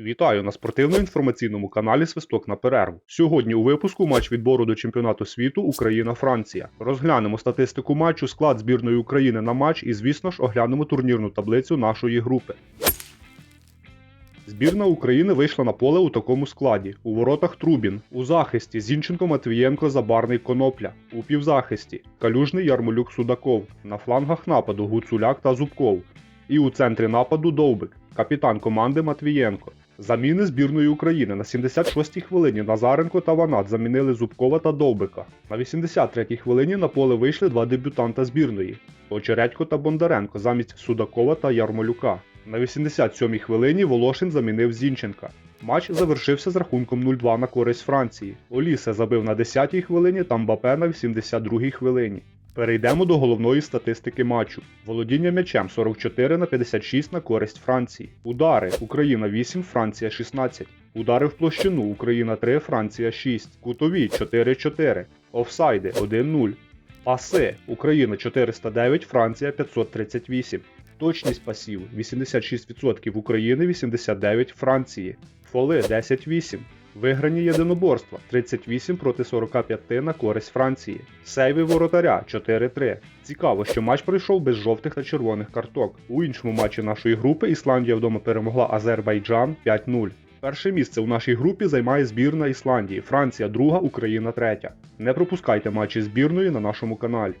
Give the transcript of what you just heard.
Вітаю на спортивно-інформаційному каналі Свисток на перерву. Сьогодні у випуску матч відбору до чемпіонату світу Україна-Франція. Розглянемо статистику матчу, склад збірної України на матч і, звісно ж, оглянемо турнірну таблицю нашої групи. Збірна України вийшла на поле у такому складі: у воротах Трубін, у захисті Зінченко, Матвієнко, Забарний Конопля, у півзахисті Калюжний Ярмолюк Судаков, на флангах нападу Гуцуляк та Зубков, і у центрі нападу Довбик, капітан команди Матвієнко. Заміни збірної України на 76-й хвилині Назаренко та Ванат замінили Зубкова та Довбика. На 83-й хвилині на поле вийшли два дебютанта збірної Очередько та Бондаренко замість Судакова та Ярмолюка. На 87-й хвилині Волошин замінив Зінченка. Матч завершився з рахунком 0-2 на користь Франції. Олісе забив на 10-й хвилині та Мбапе на 82-й хвилині. Перейдемо до головної статистики матчу. Володіння м'ячем 44 на 56 на користь Франції. Удари Україна 8, Франція 16. Удари в площину Україна 3, Франція 6. Кутові 4-4. Офсайди 1-0. Паси Україна 409, Франція 538. Точність пасів 86% України, 89 Франції. Фоли 10-8. Виграні єдиноборства 38 проти 45 на користь Франції. Сейви воротаря 4-3. Цікаво, що матч пройшов без жовтих та червоних карток. У іншому матчі нашої групи Ісландія вдома перемогла Азербайджан 5-0. Перше місце у нашій групі займає збірна Ісландії, Франція друга, Україна третя. Не пропускайте матчі збірної на нашому каналі.